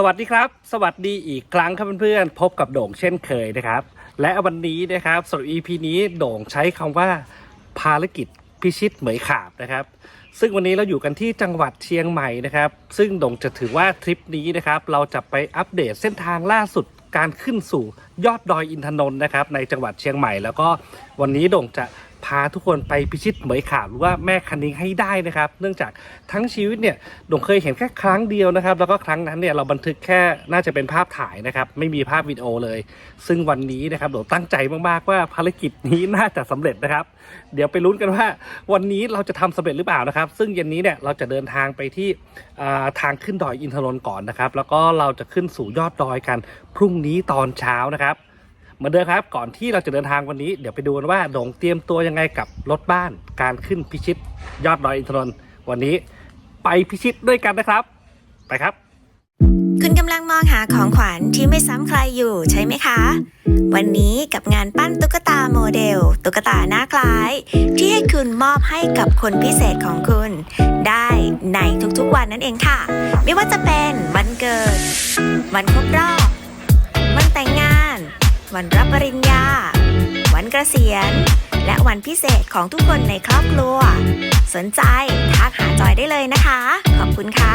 สวัสดีครับ สวัสดีอีกครั้งครับเพื่อนๆพบกับโด่งเช่นเคยนะครับ และวันนี้นะครับสำหรับ EP นี้โด่งใช้คำว่าภารกิจพิชิตเหมยขาบนะครับ ซึ่งวันนี้เราอยู่กันที่จังหวัดเชียงใหม่นะครับ ซึ่งโด่งจะถือว่าทริปนี้นะครับ เราจะไปอัปเดตเส้นทางล่าสุดการขึ้นสู่ยอดดอยอินทนนท์นะครับ ในจังหวัดเชียงใหม่ แล้วก็วันนี้โด่งจะ พาทุกคนไปพิชิตเหมยขาบหรือว่าแม่คันนิงให้ได้นะครับ เนื่องจากทั้งชีวิตเนี่ยโด่งเคยเห็นแค่ครั้งเดียวนะครับ แล้วก็ครั้งนั้นเนี่ยเราบันทึกแค่น่าจะเป็นภาพถ่ายนะครับ ไม่มีภาพวิดีโอเลย ซึ่งวันนี้นะครับโด่งตั้งใจมากๆว่าภารกิจนี้น่าจะสำเร็จนะครับ เดี๋ยวไปลุ้นกันว่า วันนี้เราจะทำสำเร็จหรือเปล่านะครับ ซึ่งเย็นนี้เนี่ยเราจะเดินทางไปที่ทางขึ้นดอยอินทนนท์ก่อนนะครับ แล้วก็เราจะขึ้นสู่ยอดดอยกันพรุ่งนี้ตอนเช้านะครับ เหมือนเดิมครับก่อนที่เราจะเดินทางวันนี้เดี๋ยวไปดูกันว่าโด่งเตรียมตัวยังไงกับรถบ้านการขึ้นพิชิต ยอดดอยอินทนนท์วันนี้ไปพิชิตด้วยกันนะครับ ไปครับ คุณกำลังมองหาของขวัญที่ไม่ซ้ำใครอยู่ใช่ไหมคะ วันนี้กับงานปั้นตุ๊กตาโมเดล ตุ๊กตาหน้าคล้าย ที่ให้คุณมอบให้กับคนพิเศษของคุณ ได้ในทุกๆวันนั่นเองค่ะ ไม่ว่าจะเป็นวันเกิด วันครบรอบ วันแต่งงาน วันรับปริญญา วันเกษียณ และวันพิเศษของทุกคนในครอบครัว สนใจทักหาจอยได้เลยนะคะ ขอบคุณค่ะ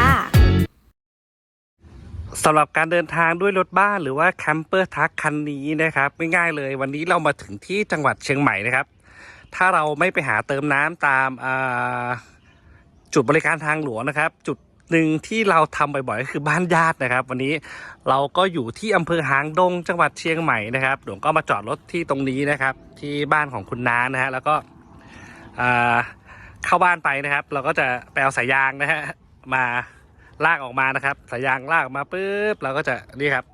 สำหรับการเดินทางด้วยรถบ้านหรือว่าแคมเปอร์ทักคันนี้นะครับไม่ง่ายเลยวันนี้เรามาถึงที่จังหวัดเชียงใหม่นะครับ ถ้าเราไม่ไปหาเติมน้ำตามจุดบริการทางหลวงนะครับ จุด หนึ่งที่เราทำบ่อยๆก็คือบ้านญาตินะครับ วันนี้เราก็อยู่ที่อำเภอหางดงจังหวัดเชียงใหม่นะครับหลวงก็มาจอดรถที่ตรงนี้นะครับ ที่บ้านของคุณน้านะฮะแล้วก็เข้าบ้านไปนะครับ เราก็จะไปเอาสายยางนะฮะมาลากออกมานะครับสายยางลากออกมาปุ๊บเราก็จะนี่ครับ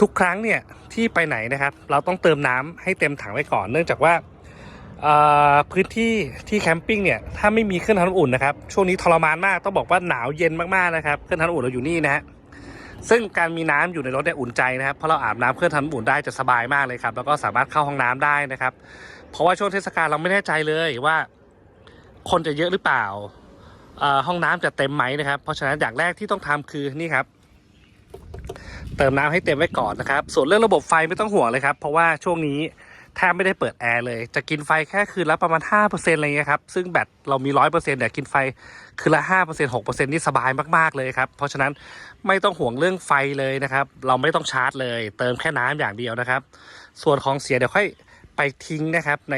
ทุกครั้งเนี่ยที่ไปไหนนะครับ เราต้องเติมน้ำให้เต็มถังไว้ก่อน เนื่องจากว่า พื้นที่ที่แคมปิ้งเนี่ยถ้าไม่มีเครื่องทำน้ำอุ่นนะครับช่วงนี้ทรมานมากต้องบอกว่าหนาวเย็นมากๆนะครับเครื่องทำน้ำอุ่นเราอยู่นี่นะฮะซึ่งการมีน้ำอยู่ในรถเนี่ยอุ่นใจนะครับเพราะเราอาบน้ำเครื่องทำน้ำอุ่นได้จะสบายมากเลยครับ แล้วก็สามารถเข้าห้องน้ำได้นะครับ เพราะว่าช่วงเทศกาลเราไม่แน่ใจเลยว่า คนจะเยอะหรือเปล่าห้องน้ำจะเต็มไหมนะครับ เพราะฉะนั้นอย่างแรกที่ต้องทำคือนี่ครับเติมน้ำให้เต็มไว้ก่อนนะครับ ส่วนเรื่องระบบไฟไม่ต้องห่วงเลยครับ เพราะว่าช่วงนี้ แทบไม่ได้เปิดแอร์เลย จะกินไฟแค่คืนละประมาณ 5%อะไรเงี้ยครับ ซึ่งแบตเรามี 100%แต่กินไฟคืนละ 5% 6%นี่สบายมาก ๆ เลยครับ เพราะฉะนั้นไม่ต้องห่วงเรื่องไฟเลยนะครับ เราไม่ต้องชาร์จเลย เติมแค่น้ำอย่างเดียวนะครับ ส่วนของเสียเดี๋ยวค่อยไปทิ้งนะครับ ใน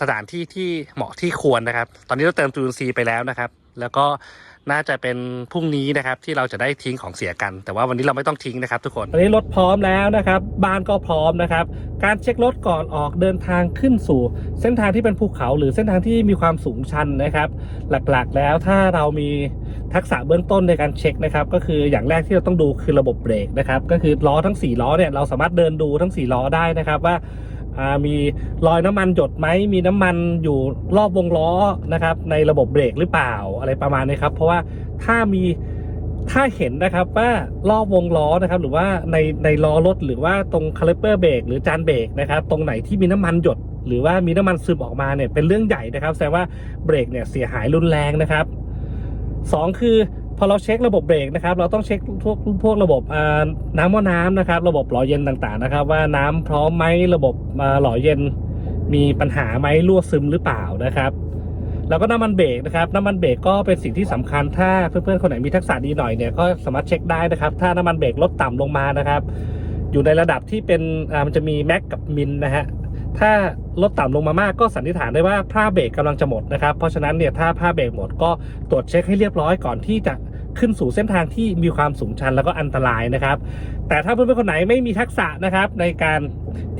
สถานที่ที่เหมาะที่ควรนะครับ ตอนนี้เราเติมจูนซีไปแล้วนะครับ แล้วก็ น่าจะเป็นพรุ่งนี้นะครับที่เราจะได้ทิ้งของเสียกัน แต่ว่าวันนี้เราไม่ต้องทิ้งนะครับ ทุกคนตอนนี้รถพร้อมแล้วนะครับ บ้านก็พร้อมนะครับ การเช็ครถก่อนออกเดินทางขึ้นสู่ เส้นทางที่เป็นภูเขาหรือเส้นทางที่มีความสูงชันนะครับ หลักๆแล้วถ้าเรามีทักษะเบื้องต้นในการเช็คนะครับ ก็คืออย่างแรกที่เราต้องดูคือระบบเบรกนะครับก็คือล้อทั้ง 4 ล้อเนี่ยเราสามารถเดินดูทั้ง 4 ล้อได้นะครับว่า มีรอยน้ำมันหยดไหมมีน้ำมันอยู่รอบวงล้อนะครับ ในระบบเบรกหรือเปล่าอะไรประมาณนี้ครับ เพราะว่าถ้ามีถ้าเห็นนะครับว่ารอบวงล้อนะครับ หรือว่าในในล้อรถหรือว่าตรงคาลิเปอร์เบรกหรือจานเบรกนะครับ ตรงไหนที่มีน้ำมันหยด หรือว่ามีน้ำมันซึมออกมาเนี่ยเป็นเรื่องใหญ่นะครับแสดงว่าเบรกเนี่ยเสียหายรุนแรงนะครับสองคือ พอเราเช็คระบบเบรกนะครับ เราต้องเช็คพวกพวกระบบน้ำว่าน้ำนะครับ ระบบหล่อเย็นต่างๆนะครับ ว่าน้ำพร้อมไหมระบบหล่อเย็นมีปัญหาไหมรั่วซึมหรือเปล่านะครับ แล้วก็น้ำมันเบรกนะครับน้ำมันเบรกก็เป็นสิ่งที่สำคัญถ้าเพื่อนๆคนไหนมีทักษะดีหน่อยเนี่ยก็สามารถเช็คได้นะครับ ถ้าน้ำมันเบรกลดต่ำลงมานะครับ อยู่ในระดับที่เป็นมันจะมีแม็กกับมินนะฮะ ถ้าลดต่ำลงมามากก็สันนิษฐานได้ว่าผ้าเบรกกำลังจะหมดนะครับ เพราะฉะนั้นเนี่ยถ้าผ้าเบรกหมดก็ตรวจเช็คให้เรียบร้อยก่อนที่จะขึ้นสู่เส้นทางที่มีความสูงชันแล้วก็อันตรายนะครับ แต่ถ้าเพื่อนๆคนไหนไม่มีทักษะนะครับในการ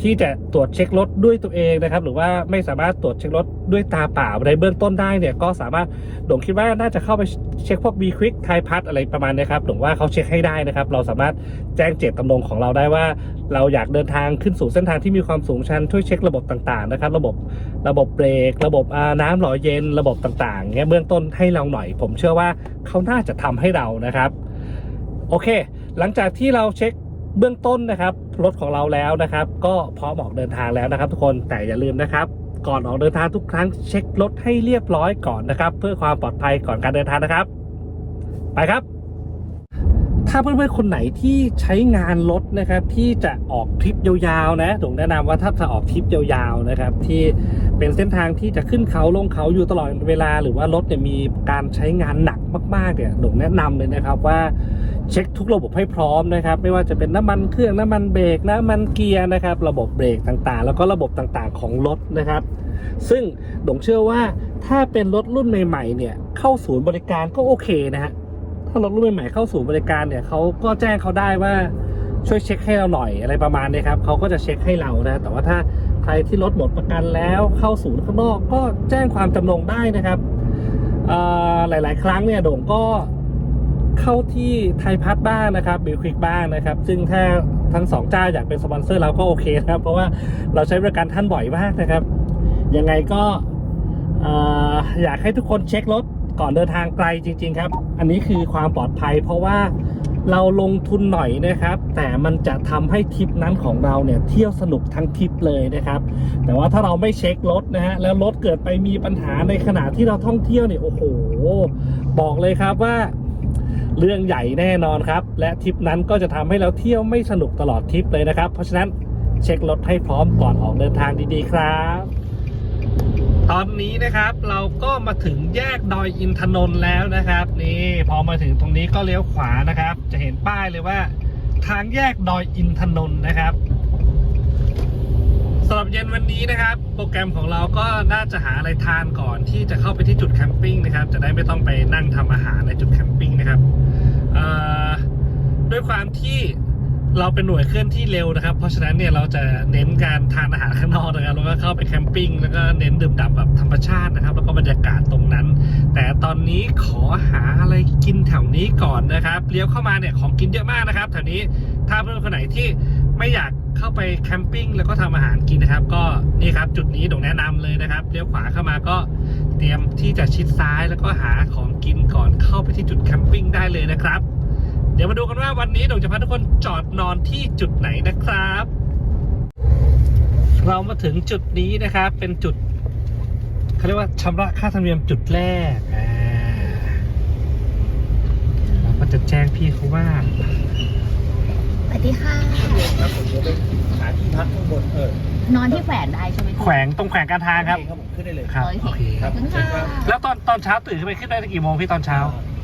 ที่จะตรวจเช็ครถด้วยตัวเองนะครับ หรือว่าไม่สามารถตรวจเช็ครถด้วยตาเปล่าในเบื้องต้นได้เนี่ยก็สามารถโด่งคิดว่าน่าจะเข้าไปเช็คพวก B Quick ไทยพัทอะไรประมาณนี้ครับโด่งว่าเขาเช็คให้ได้นะครับ เราสามารถแจ้งเจตจำนงของเราได้ว่า เราอยากเดินทางขึ้นสู่เส้นทางที่มีความสูงชันช่วยเช็คระบบต่างๆนะครับ ระบบระบบเบรก ระบบน้ำหล่อเย็นระบบต่างๆเงี้ยเบื้องต้นให้เราหน่อย ผมเชื่อว่าเขาน่าจะทำให้เรานะครับ โอเค หลังจากที่เราเช็ค เบื้องต้นนะครับรถของเราแล้วนะครับ ก็พร้อมออกเดินทางแล้วนะครับ ทุกคนแต่อย่าลืมนะครับ ก่อนออกเดินทางทุกครั้งเช็ครถให้เรียบร้อยก่อนนะครับ เพื่อความปลอดภัยก่อนการเดินทางนะครับ ไปครับ ถ้าเพื่อนๆคนไหนที่ใช้งานรถนะครับ ที่จะออกทริปยาวๆนะผมแนะนำว่าถ้าจะออกทริปยาวๆนะครับ ที่เป็นเส้นทางที่จะขึ้นเขาลงเขาอยู่ตลอดเวลา หรือว่ารถเนี่ยมีการใช้งานหนักมากๆเนี่ยผมแนะนำเลยนะครับว่า เช็คทุกระบบให้พร้อมนะครับ ไม่ว่าจะเป็นน้ำมันเครื่องน้ำมันเบรกน้ำมันเกียร์นะครับ ระบบเบรกต่างๆ แล้วก็ระบบต่างๆของรถนะครับ ซึ่งดงเชื่อว่าถ้าเป็นรถรุ่นใหม่ๆเนี่ยเข้าศูนย์บริการก็โอเคนะฮะถ้ารถรุ่นใหม่ๆเข้าศูนย์บริการเนี่ยเขาก็แจ้งเขาได้ว่าช่วยเช็คให้เราหน่อยอะไรประมาณนี้ครับเขาก็จะเช็คให้เรานะแต่ว่าถ้าใครที่รถหมดประกันแล้วเข้าศูนย์ข้างนอกก็แจ้งความจำนงได้นะครับหลาย ๆ ครั้งเนี่ยโด่งก็ เข้าที่ไทยพัฒบ้างนะครับบิลควิกบ้างนะครับ ซึ่งถ้าทั้งสองเจ้าอยากเป็นสปอนเซอร์เราก็โอเคนะครับ เพราะว่าเราใช้บริการท่านบ่อยมากนะครับ ยังไงก็เอ่ออยากให้ทุกคนเช็ครถก่อนเดินทางไกลจริง ๆ ครับ อันนี้คือความปลอดภัย เพราะว่าเราลงทุนหน่อยนะครับ แต่มันจะทำให้ทริปนั้นของเราเนี่ยเที่ยวสนุกทั้งทริปเลยนะครับ แต่ว่าถ้าเราไม่เช็ครถนะฮะแล้วรถเกิดไปมีปัญหาในขณะที่เราท่องเที่ยวเนี่ยโอ้โห บอกเลยครับว่า เรื่องใหญ่แน่นอนครับ และทริปนั้นก็จะทำให้เราเที่ยวไม่สนุกตลอดทริปเลยนะครับ เพราะฉะนั้นเช็ครถให้พร้อมก่อนออกเดินทางดีๆครับ ตอนนี้นะครับเราก็มาถึงแยกดอยอินทนนท์แล้วนะครับ นี่พอมาถึงตรงนี้ก็เลี้ยวขวานะครับ จะเห็นป้ายเลยว่า ทางแยกดอยอินทนนท์นะครับ สำหรับเย็นวันนี้นะครับ โปรแกรมของเราก็น่าจะหาอะไรทานก่อนที่จะเข้าไปที่จุดแคมปิ้งนะครับ จะได้ไม่ต้องไปนั่งทำอาหารในจุดแคมปิ้งนะครับด้วยความที่เราเป็นหน่วยเคลื่อนที่เร็วนะครับ เพราะฉะนั้นเนี่ยเราจะเน้นการทานอาหารข้างนอกนะครับแล้วก็เข้าไปแคมปิ้งแล้วก็เน้นดื่มด่ำแบบธรรมชาตินะครับ แล้วก็บรรยากาศตรงนั้น แต่ตอนนี้ขอหาอะไรกินแถวนี้ก่อนนะครับเลี้ยวเข้ามาเนี่ยของกินเยอะมากนะครับ แถวนี้ถ้าเพื่อนคนไหนที่ไม่อยาก เข้าไปแคมปิ้งแล้วก็ทำอาหารกินนะครับ ก็นี่ครับจุดนี้ดงแนะนำเลยนะครับเลี้ยวขวาเข้ามาก็เตรียมที่จะชิดซ้ายแล้วก็หาของกินก่อนเข้าไปที่จุดแคมปิ้งได้เลยนะครับ เดี๋ยวมาดูกันว่าวันนี้ดงจะพาทุกคนจอดนอนที่จุดไหนนะครับ เรามาถึงจุดนี้นะครับ เป็นจุดเขาเรียกว่าชำระค่าธรรมเนียมจุดแรกอ่าเราก็จะแจ้งพี่เขาว่า วัสดีค่ะ ครับผมจะไปหาที่พักข้างบนเออนอนที่แขวนได้ใช่ไหมแขวงตรงแขวงการทางครับโอเครับผมขึ้นได้เลยครับ โอโอเค เคครับขอบคุณเชิญครัค่ะบแล้วตอนตอนเช้าตื่นขึ้นไปขึ้นได้กี่โมงพี่ตอนเช้า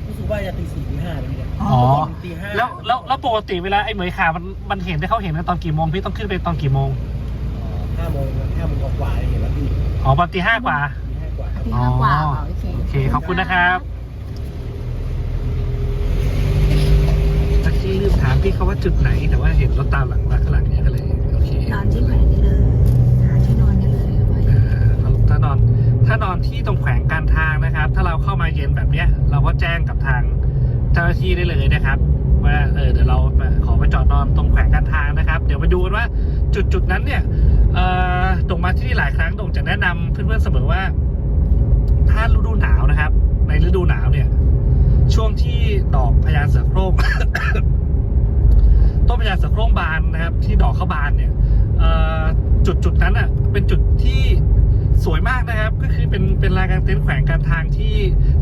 รู้สึกว่าจะตีสี่ตีห้าเลยเนี่ยอ๋อ ตีห้าแล้วแล้วแล้วปกติเวลาไอ้เหมยขามันมันเห็นได้เขาเห็นกันตอนกี่โมงพี่ต้องขึ้นไปตอนกี่โมงห้าโมงห้าโมงกว่าๆเห็นแล้วพี่อ๋อประมาณตีห้ากว่า ตีห้ากว่าที่ห้ากว่าอ๋อ โอเค โอเคขอบคุณนะครับตะกี้ลืมถาม พี่เขาว่าจุดไหนแต่ว่าเห็นรถตามหลังมาข้างหลังเนี่ยก็เลยโอเคนอนที่แขวนได้เลยหาที่นอนได้เลยเอ่อถ้านอนถ้านอนที่ตรงแขวงการทางนะครับ ถ้าเราเข้ามาเย็นแบบเนี้ย เราก็แจ้งกับทางเจ้าหน้าที่ได้เลยนะครับ ว่าเออเดี๋ยวเราขอไปจอดนอนตรงแขวงการทางนะครับ เดี๋ยวไปดูกันว่าจุดจุดๆนั้นเนี่ยเอ่อตรงมาที่นี่หลายครั้งตรงจะแนะนำเพื่อนๆเสมอว่า ถ้าฤดูหนาวนะครับ ในฤดูหนาวเนี่ย ช่วงที่ดอกพญาเสือโคร่ง ต้นพญาเสือโคร่งบานนะครับ ที่ดอกเขาบานเนี่ยจุดจุดนั้นอะเป็นจุดที่สวยมากนะครับ ก็คือเป็นเป็นลานกางเต็นท์แขวงการทางที่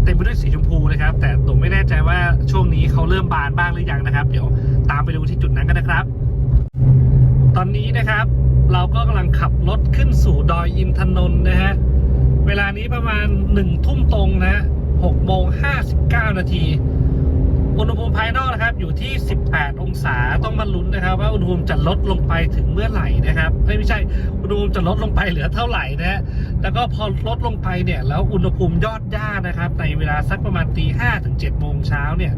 เต็มไปด้วยสีชมพูนะครับ แต่ผมไม่แน่ใจว่าช่วงนี้เขาเริ่มบานบ้างหรือยังนะครับ เดี๋ยวตามไปดูที่จุดนั้นกันนะครับ ตอนนี้นะครับ เราก็กำลังขับรถขึ้นสู่ดอยอินทนนท์นะฮะเวลานี้ประมาณหนึ่งทุ่มตรงนะฮะหกโมงห้าสิบเก้านาที อุณหภูมิภายนอกนะครับ อยู่ที่ 18 องศาต้องมาลุ้นนะครับ ว่าอุณหภูมิจะลดลงไปถึงเมื่อไหร่นะครับไม่ใช่อุณหภูมิจะลดลงไปเหลือเท่าไหร่นะฮะแล้วก็พอลดลงไปเนี่ยแล้วอุณหภูมิยอดหญ้านะครับ ในเวลาสักประมาณตีห้าถึงเจ็ดโมงเช้าเนี่ย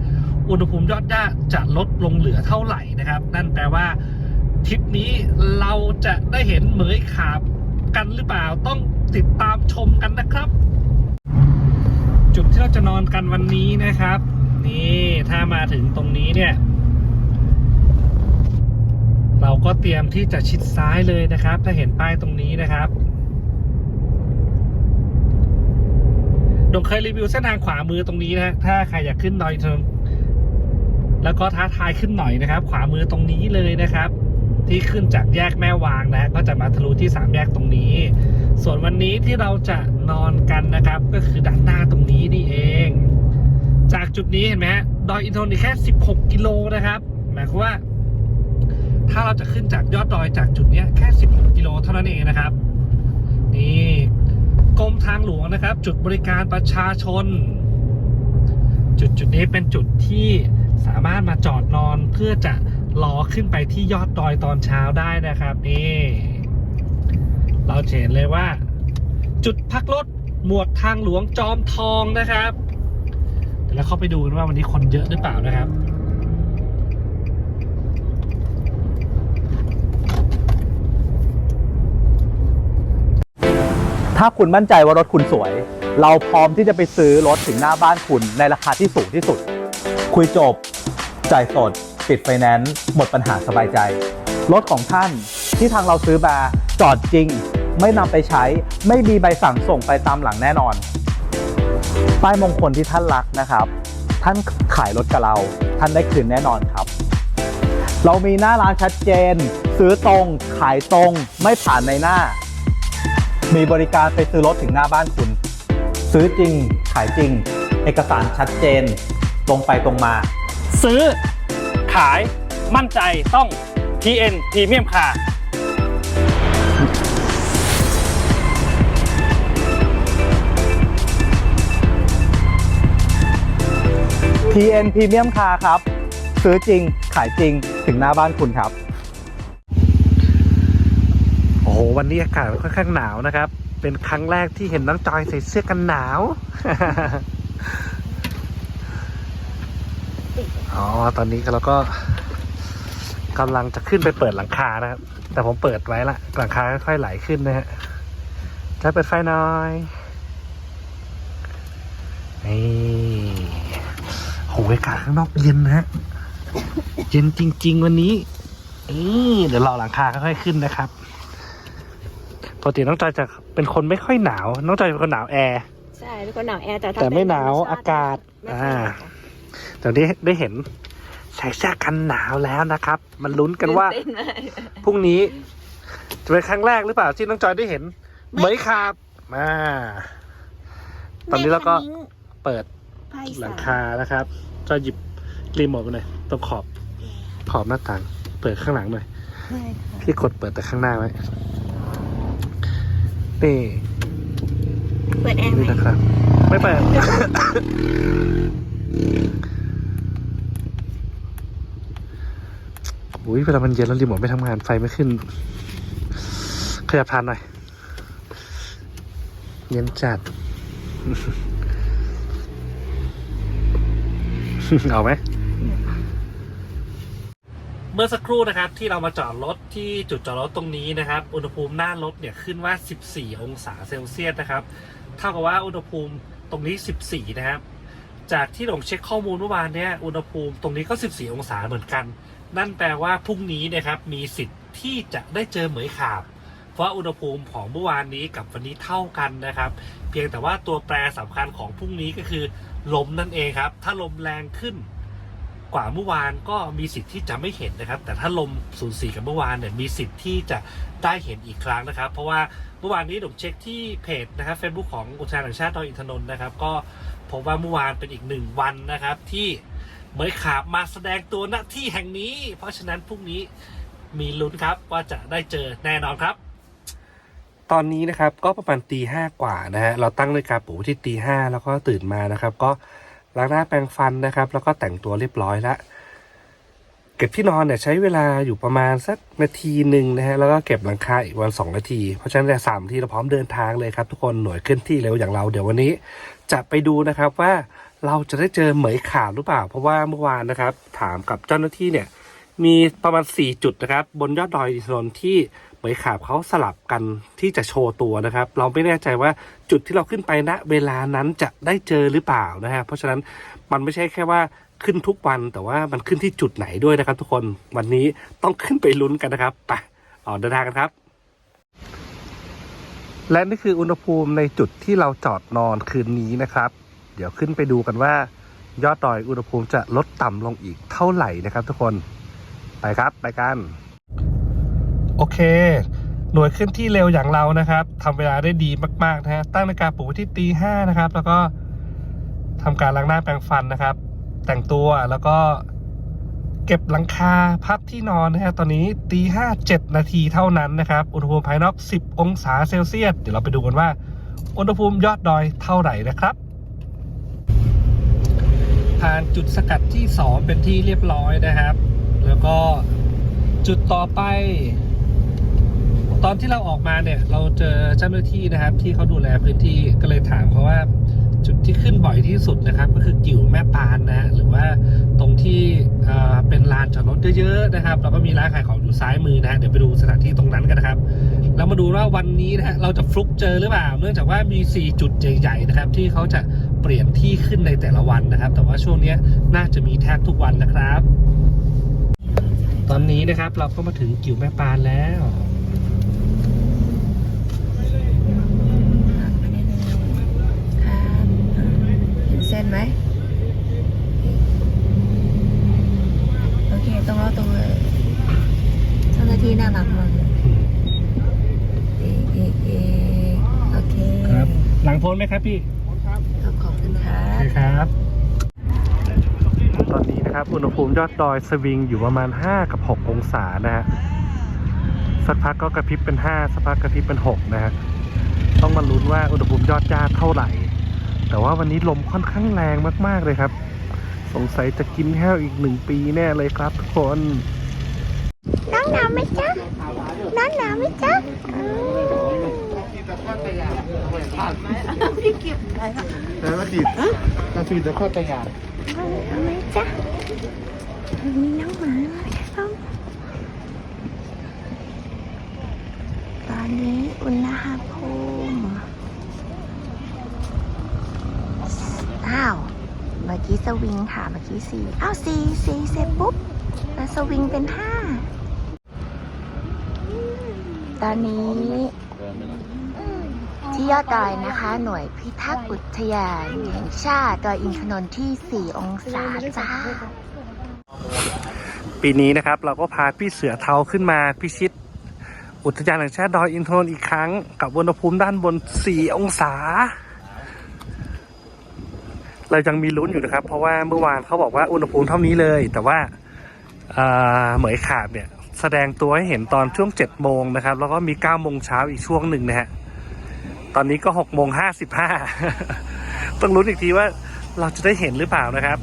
อุณหภูมิยอดหญ้าจะลดลงเหลือเท่าไหร่นะครับ นั่นแปลว่าทริปนี้เราจะได้เห็นเหมยขาบกันหรือเปล่าต้องติดตามชมกันนะครับ จุดที่เราจะนอนกันวันนี้นะครับ นี่ถ้ามาถึงตรงนี้เนี่ย เราก็เตรียมที่จะชิดซ้ายเลยนะครับ ถ้าเห็นป้ายตรงนี้นะครับดงเคยรีวิวเส้นทางขวามือตรงนี้นะถ้าใครอยากขึ้นดอยเทิงแล้วก็ท้าทายขึ้นหน่อยนะครับ ขวามือตรงนี้เลยนะครับ ที่ขึ้นจากแยกแม่วางนะ ก็จะมาทะลุที่สามแยกตรงนี้ ส่วนวันนี้ที่เราจะนอนกันนะครับ ก็คือด้านหน้าตรงนี้นี่เอง จากจุดนี้เห็นไหมฮะดอยอินทนนท์แค่ 16 กิโลนะครับ หมายความว่า ถ้าเราจะขึ้นจากยอดดอยจากจุดนี้แค่ 16 กิโลเท่านั้นเองนะครับ นี่กรมทางหลวงนะครับ จุดบริการประชาชน จุดจุดนี้เป็นจุดที่สามารถมาจอดนอนเพื่อจะรอขึ้นไปที่ยอดดอยตอนเช้าได้นะครับนี่เราเห็นเลยว่า จุดพักรถหมวดทางหลวงจอมทองนะครับ ดี๋ยวเราเข้าไปดูกันว่าวันนี้คนเยอะหรือเปล่านะครับถ้าคุณมั่นใจว่ารถคุณสวย เราพร้อมที่จะไปซื้อรถถึงหน้าบ้านคุณในราคาที่สูงที่สุด คุยจบ จ่ายสด ปิดไฟแนนซ์หมดปัญหาสบายใจ รถของท่านที่ทางเราซื้อมาจอดจริง ไม่นำไปใช้ ไม่มีใบสั่งส่งไปตามหลังแน่นอน ป้ายมงคลที่ท่านรักนะครับ ท่านขายรถกับเรา ท่านได้คืนแน่นอนครับ เรามีหน้าร้านชัดเจน ซื้อตรง ขายตรง ไม่ผ่านในหน้า มีบริการไปซื้อรถถึงหน้าบ้านคุณ ซื้อจริง ขายจริง เอกสารชัดเจน ตรงไปตรงมา ซื้อ ขาย มั่นใจต้อง TN Premium Car TN Premium Car ครับ ซื้อจริง ขายจริง ถึงหน้าบ้านคุณครับ โอ้โห วันนี้อากาศค่อนข้างหนาวนะครับ เป็นครั้งแรกที่เห็นน้องจอยใส่เสื้อกันหนาว อ๋อ ตอนนี้เราก็กำลังจะขึ้นไปเปิดหลังคานะครับ แต่ผมเปิดไว้ละ หลังคาค่อยๆไหลขึ้นนะฮะจะเปิดไฟหน่อยนี่ โหอากาศข้างนอกเย็นนะฮะ เย็นจริง ๆ วันนี้นี่เดี๋ยวรอหลังคาค่อยๆขึ้นนะครับปกติน้องจอยจะเป็นคนไม่ค่อยหนาว น้องจอยเป็นคนหนาวแอร์ ใช่เป็นคนหนาวแอร์แต่ถ้าแต่ไม่เป็หนาวธรรมชติอากาศ ไม่ค่อยหนาวอ่าแต่นี้ได้เห็นใส่เสื้อกันหนาวแล้วนะครับ มันลุ้นกันว่า ตื่เต้นมากพรุ่งนี้ จะเป็นครั้งแรกหรือเปล่าที่น้องจอยได้เห็นเหมยขาบมา ตอนนี้เราก็เปิด ไพ่หลังสามคานะครับจอยหยิบรีโมทมาหน่อยตรงขอบขอบหน้าต่าง เปิดข้างหลังหน่อย ได้ค่ะพี่กดเปิดแต่ข้างหน้าไว้ นี่ เปิดแอร์ไหมนี่นะครับ ไม่เปิด อุ้ยเวลามันเย็นแล้วรีโมทไม่ทำงานไฟไม่ขึ้น ขยับทานหน่อย เย็นจัด เอาไหมเมื่อสักครู่นะครับที่เรามาจอดรถที่จุดจอดรถตรงนี้นะครับ อุณหภูมิหน้ารถเนี่ยขึ้นว่า 14 องศาเซลเซียสนะครับ เท่ากับว่าอุณหภูมิตรงนี้ 14 นะครับ จากที่ผมเช็คข้อมูลเมื่อวานเนี่ยอุณหภูมิตรงนี้ก็ 14 องศาเหมือนกัน นั่นแปลว่าพรุ่งนี้นะครับมีสิทธิ์ที่จะได้เจอเหมยขาบ เพราะอุณหภูมิของเมื่อวานนี้กับวันนี้เท่ากันนะครับ เพียงแต่ว่าตัวแปรสำคัญของพรุ่งนี้ก็คือ ลมนั่นเองครับ ถ้าลมแรงขึ้นกว่าเมื่อวานก็มีสิทธิ์ที่จะไม่เห็นนะครับ แต่ถ้าลมสูญสีกับเมื่อวานเนี่ยมีสิทธิ์ที่จะได้เห็นอีกครั้งนะครับ เพราะว่าเมื่อวานนี้ผมเช็คที่เพจนะครับ Facebook ของอุทยานแห่งชาติดอยอินทนนท์นะครับ ก็พบว่าเมื่อวานเป็นอีกหนึ่งวันนะครับ ที่เหมยขาบมาแสดงตัวณที่แห่งนี้ เพราะฉะนั้นพรุ่งนี้มีลุ้นครับว่าจะได้เจอแน่นอนครับ ตอนนี้นะครับก็ประมาณตีห้ากว่านะฮะเราตั้งนาฬิกาปลุกที่ตีห้าแล้วก็ตื่นมานะครับ ก็ล้างหน้าแปรงฟันนะครับ แล้วก็แต่งตัวเรียบร้อยแล้วเก็บที่นอนเนี่ยใช้เวลาอยู่ประมาณสักนาทีหนึ่งนะฮะแล้วก็เก็บหลังคาอีกวันสองนาที เพราะฉะนั้นเนี่สามทีเราพร้อมเดินทางเลยครับ ทุกคนหน่วยเคลื่อนที่เร็วอย่างเราเดี๋ยววันนี้ จะไปดูนะครับว่าเราจะได้เจอเหมยขาบหรือเปล่า เพราะว่าเมื่อวานนะครับ ถามกับเจ้าหน้าที่เนี่ย มีประมาณ 4 จุดนะครับ บนยอดดอยอินทนนท์ที่ เหมยขาบเขาสลับกันที่จะโชว์ตัวนะครับ เราไม่แน่ใจว่าจุดที่เราขึ้นไปณเวลานั้นจะได้เจอหรือเปล่านะฮะเพราะฉะนั้นมันไม่ใช่แค่ว่าขึ้นทุกวันแต่ว่ามันขึ้นที่จุดไหนด้วยนะครับ ทุกคนวันนี้ต้องขึ้นไปลุ้นกันนะครับไปออกเดินทางกันครับ และนี่คืออุณหภูมิในจุดที่เราจอดนอนคืนนี้นะครับ เดี๋ยวขึ้นไปดูกันว่า ยอดดอยอุณหภูมิจะลดต่ำลงอีกเท่าไหร่นะครับ ทุกคนไปครับไปกัน โอเคหน่วยขึ้นที่เร็วอย่างเรานะครับทำเวลาได้ดีมากๆนะฮะตั้งนาฬิกาปลุกไว้ที่ตีห้านะครับ แล้วก็ทำการล้างหน้าแปรงฟันนะครับ แต่งตัวแล้วก็เก็บหลังคาพับที่นอนนะฮะตอนนี้ตีห้าเจ็ดนาทีเท่านั้นนะครับ อุณหภูมิภายนอก 10 องศาเซลเซียสเดี๋ยวเราไปดูกันว่า อุณหภูมิยอดดอยเท่าไหร่นะครับผ่านจุดสกัดที่ 2 เป็นที่เรียบร้อยนะครับ แล้วก็จุดต่อไป ตอนที่เราออกมาเนี่ย เราเจอเจ้าหน้าที่นะครับ ที่เขาดูแลพื้นที่ก็เลยถามเขาว่าจุดที่ขึ้นบ่อยที่สุดนะครับ ก็คือกิ่วแม่ปานนะ หรือว่าตรงที่เป็นลานจอดรถเยอะๆนะครับ แล้วก็มีร้านขายของอยู่ซ้ายมือนะฮะเดี๋ยวไปดูสถานที่ตรงนั้นกันนะครับเรามาดูว่าวันนี้นะฮะเราจะฟลุกเจอหรือเปล่า เนื่องจากว่ามี 4 จุดใหญ่ๆนะครับ ที่เขาจะเปลี่ยนที่ขึ้นในแต่ละวันนะครับ แต่ว่าช่วงนี้น่าจะมีแทบทุกวันนะครับ ตอนนี้นะครับเราก็มาถึงกิ่วแม่ปานแล้ว ครับ เห็นเส้นไหมโอเคตรงแล้วตรงเลยเจ้าหน้าที่น่ารักมากเลยเอะเอะเอะโอเคครับ หลังพ้นไหมครับพี่ขอบคุณครัโอบเคครับ ตอนนี้นะครับ อุณหภูมิยอดดอยสวิงอยู่ประมาณ 5 กับ 6 องศานะฮะสักพักก็กระพริบเป็น 5 สักพักกระพริบเป็น 6 นะฮะต้องมาลุ้นว่าอุณหภูมิยอดจ้าเท่าไหร่ แต่ว่าวันนี้ลมค่อนข้างแรงมากๆเลยครับ สงสัยจะกินแห้วอีกหนึ่งปีแน่เลยครับทุกคน น้องหนาวไหมจ๊ะ น้องหนาวไหมจ๊ะแล้วก็ติดนาทีจะเข้าใจงานเอาไหมจ๊ะมีน้องหมาไหมครับตอนนี้อุณหภูมิ อ้าว เมื่อกี้สวิงค่ะ เมื่อกี้สี่อ้าวสี่สี่เสร็จปุ๊บแล้วสวิงเป็นห้า ตอนนี้ที่ยอดดอยนะคะ หน่วยพิทักษ์อุทยานแห่งชาติดอยอินทนนท์ที่ 4 องศาจ้า ปีนี้นะครับเราก็พาพี่เสือเทาขึ้นมาพิชิต อุทยานแห่งชาติดอยอินทนนท์อีกครั้ง กับอุณหภูมิด้านบน 4 องศา เรายังมีลุ้นอยู่นะครับ เพราะว่าเมื่อวานเขาบอกว่าอุณหภูมิเท่านี้เลย แต่ว่าเหมยขาบเนี่ยแสดงตัวให้เห็นตอนช่วง7โมงนะครับ แล้วก็มี9โมงเช้าอีกช่วงหนึ่งนะฮะตอนนี้ก็6โมง55ต้องลุ้นอีกทีว่าเราจะได้เห็นหรือเปล่านะครับ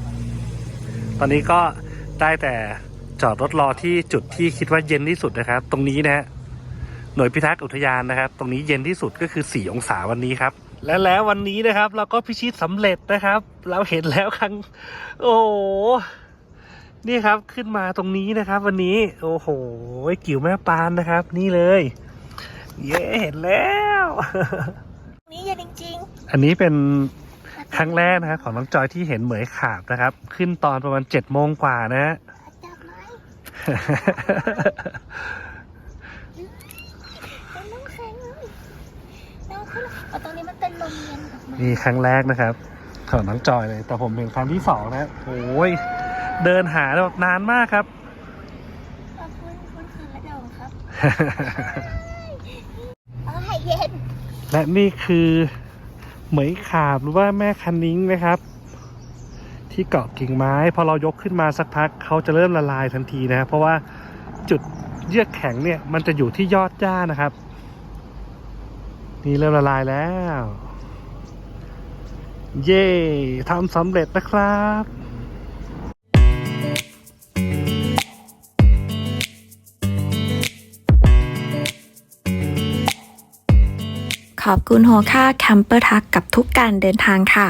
ตอนนี้ก็ได้แต่จอดรถรอที่จุดที่คิดว่าเย็นที่สุดนะครับ ตรงนี้นะฮะหน่วยพิทักษ์อุทยานนะครับ ตรงนี้เย็นที่สุดก็คือ 4 องศาวันนี้ครับ และแล้ววันนี้นะครับเราก็พิชิตสำเร็จนะครับ เราเห็นแล้วครั้ง โอ้โหนี่ครับขึ้นมาตรงนี้นะครับ วันนี้ โอ้โหกิ่วแม่ปานนะครับ นี่เลย เย้เห็นแล้ว นี่เย็นจริงอันนี้เป็นครั้งแรกนะครับของน้องจอยที่เห็นเหมยขาบนะครับ ขึ้นตอนประมาณเจ็ดโมงกว่านะฮะ ๆจับไหมเป็นน้ำแข็งเลยน้ำขึ้นเอาตรงนี้มันเป็นลมเย็ นออกมานี่ครั้งแรกนะครับของน้องจอยเลย แต่ผมเป็นครั้งที่สองนะโอ้ยเดินหาแบบนานมากครับ ขอบคุณคุณคืนและเดิมครับเอาให้เย็น และนี่คือเหมยขาบหรือว่าแม่คันนิ้งนะครับ ที่เกาะกิ่งไม้ พอเรายกขึ้นมาสักพักเขาจะเริ่มละลายทันทีนะครับเพราะว่าจุดเยือกแข็งเนี่ย มันจะอยู่ที่ยอดหญ้านะครับ นี่เริ่มละลายแล้ว เย้ทำสำเร็จนะครับขอบคุณโฮค่าแคมเปอร์ทักกับทุกการเดินทางค่ะ